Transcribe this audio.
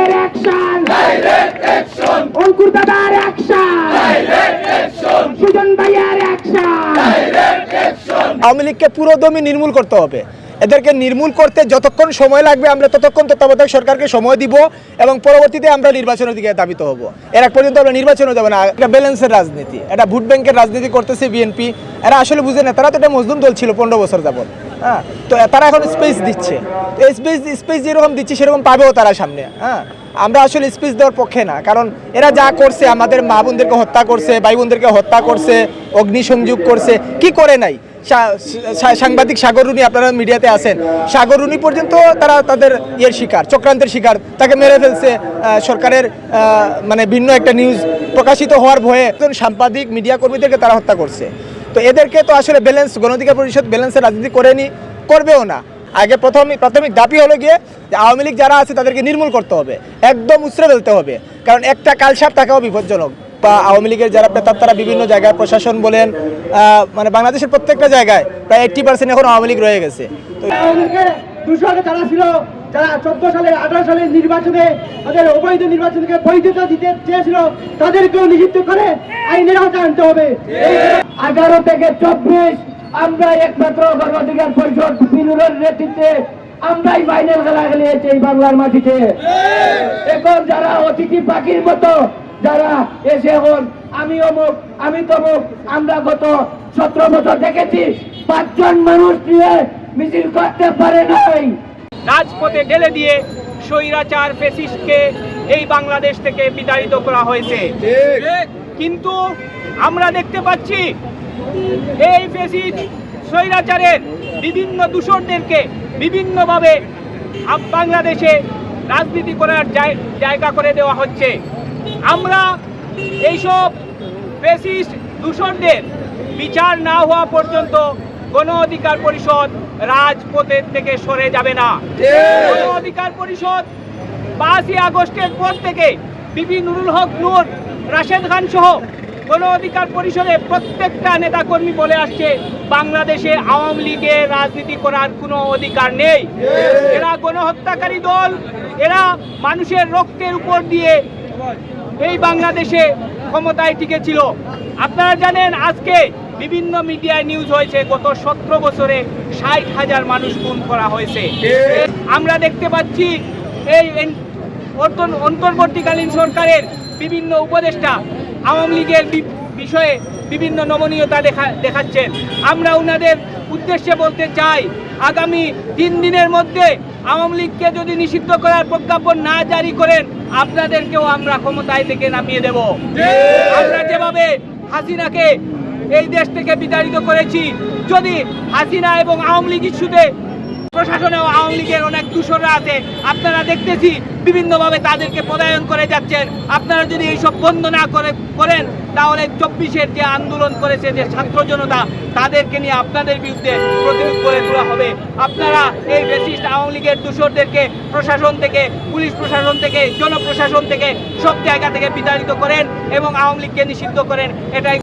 ভাইয়ের অ্যাকশন অঙ্কুর দাদার অ্যাকশন সুজন ভাইয়ের অ্যাকশন আওয়ামী লীগকে পুরো দমই নির্মূল করতে হবে। এদেরকে নির্মূল করতে যতক্ষণ সময় লাগবে আমরা ততক্ষণ তত্ত্বাবধায়ক সরকারকে সময় দিব এবং পরবর্তীতে আমরা নির্বাচনের দিকে দাবিত হব। এর এক পর্যন্ত আমরা নির্বাচনে যাব না। একটা ব্যালেন্সের রাজনীতি। এটা ভোট ব্যাংকের রাজনীতি করতেছে বিএনপি। এরা আসলে বুঝে না তারা তো একটা মজলুম দল ছিল পনেরো বছর যাবত হ্যাঁ তো তারা এখন স্পেস দিচ্ছে। স্পেস স্পেস যেরকম দিচ্ছে, সেরকম পাবেও তারা সামনে হ্যাঁ। আমরা আসলে স্পেস দেওয়ার পক্ষে না, কারণ এরা যা করছে, আমাদের মা বোনদেরকে হত্যা করছে, ভাই বোনদেরকে হত্যা করছে, অগ্নিসংযোগ করছে, কি করে নাই? সাংবাদিক সাগরুনি আপনারা মিডিয়াতে আছেন সাগরুনি পর্যন্ত তারা তাদের ইয়ের শিকার, চক্রান্তের শিকার, তাকে মেরে ফেলছে। সরকারের মানে ভিন্ন একটা নিউজ প্রকাশিত হওয়ার ভয়ে সাংবাদিক মিডিয়া কর্মীদেরকে তারা হত্যা করছে। তো এদেরকে তো আসলে ব্যালেন্স গণঅধিকার পরিষদ ব্যালেন্সের রাজনীতি করেনি করবেও না। আগে প্রথম প্রাথমিক দাবি হলো গিয়ে যে আওয়ামী লীগ যারা আছে তাদেরকে নির্মূল করতে হবে, একদম উছড়ে ফেলতে হবে। কারণ একটা কালসাপ থাকাও বিপজ্জনক। বা আওয়ামী লীগের যারা তারা বিভিন্ন জায়গায় প্রশাসন বলেন মানে বাংলাদেশের প্রত্যেকটা জায়গায় প্রায় এইট্টি পার্সেন্ট এখন আওয়ামী লীগ রয়ে গেছে। তো যারা চোদ্দ সালে, আঠারো সালের নির্বাচনে, তাদের অবৈধ নির্বাচনকে বৈধতা দিতে চেয়েছিল, তাদেরকেও নিষিদ্ধ করে আইনের আওতায় আনতে হবে। আঠারো থেকে চব্বিশ আমরা একমাত্র গণঅধিকার পরিষদ বিনুরের নেতৃত্বে, আমরাই ফাইনাল খেলা খেলিয়েছি এই বাংলার মাটিতে। এখন যারা অতিথি পাখির মতো, যারা এসে এখন আমি অমুক আমি তমুক আমরা গত সতেরো বছর দেখেছি, পাঁচজন মানুষ নিয়ে মিছিল করতে পারে নাই। রাজপথে ঢেলে দিয়ে স্বৈরাচার ফেসিস্টকে এই বাংলাদেশ থেকে বিতাড়িত করা হয়েছে। কিন্তু আমরা দেখতে পাচ্ছি এই ফেসিস্ট স্বৈরাচারের বিভিন্ন দূষণদেরকে বিভিন্নভাবে বাংলাদেশে রাজনীতি করার জায়গা করে দেওয়া হচ্ছে। আমরা এইসব ফেসিস্ট দূষণদের বিচার না হওয়া পর্যন্ত গণ অধিকার পরিষদ রাজপথের থেকে সরে যাবে না। গণ অধিকার পরিষদ পাঁচই আগস্টের পর থেকে বিপি নুরুল হক নূর রাশেদ খান সহ গণ অধিকার পরিষদে প্রত্যেকটা নেতাকর্মী বলে আসছে বাংলাদেশে আওয়ামী লীগের রাজনীতি করার কোনো অধিকার নেই। এরা গণহত্যাকারী দল এরা মানুষের রক্তের উপর দিয়ে এই বাংলাদেশে ক্ষমতায় টিকেছিল। আপনারা জানেন আজকে বিভিন্ন মিডিয়ায় নিউজ হয়েছে গত সতেরো বছরে ষাট হাজার মানুষ খুন করা হয়েছে। আমরা দেখতে পাচ্ছি এই অন্তর্বর্তীকালীন সরকারের বিভিন্ন উপদেষ্টা আওয়ামী লীগের বিষয়ে বিভিন্ন নমনীয়তা দেখা দেখাচ্ছেন। আমরা ওনাদের উদ্দেশ্যে বলতে চাই আগামী তিন দিনের মধ্যে আওয়ামী লীগকে যদি নিষিদ্ধ করার প্রজ্ঞাপন না জারি করেন আপনাদেরকেও আমরা ক্ষমতায় থেকে নামিয়ে দেব। আমরা যেভাবে হাসিনাকে এই দেশ থেকে বিতাড়িত করেছি। যদি হাসিনা এবং আওয়ামী লীগ ইস্যুতে প্রশাসনেও আওয়ামী লীগের অনেক দূষণরা আছে, আপনারা দেখতেছি বিভিন্নভাবে তাদেরকে পদায়ন করে যাচ্ছেন। আপনারা যদি এইসব বন্ধ না করে করেন, তাহলে চব্বিশের যে আন্দোলন করেছে যে ছাত্র জনতা, তাদেরকে নিয়ে আপনাদের বিরুদ্ধে প্রতিরোধ করে তোলা হবে। আপনারা এই বেসিস্ট আওয়ামী লীগের দূষণদেরকে প্রশাসন থেকে, পুলিশ প্রশাসন থেকে, জনপ্রশাসন থেকে সব জায়গা থেকে বিতাড়িত করেন এবং আওয়ামী লীগকে নিষিদ্ধ করেন। এটাই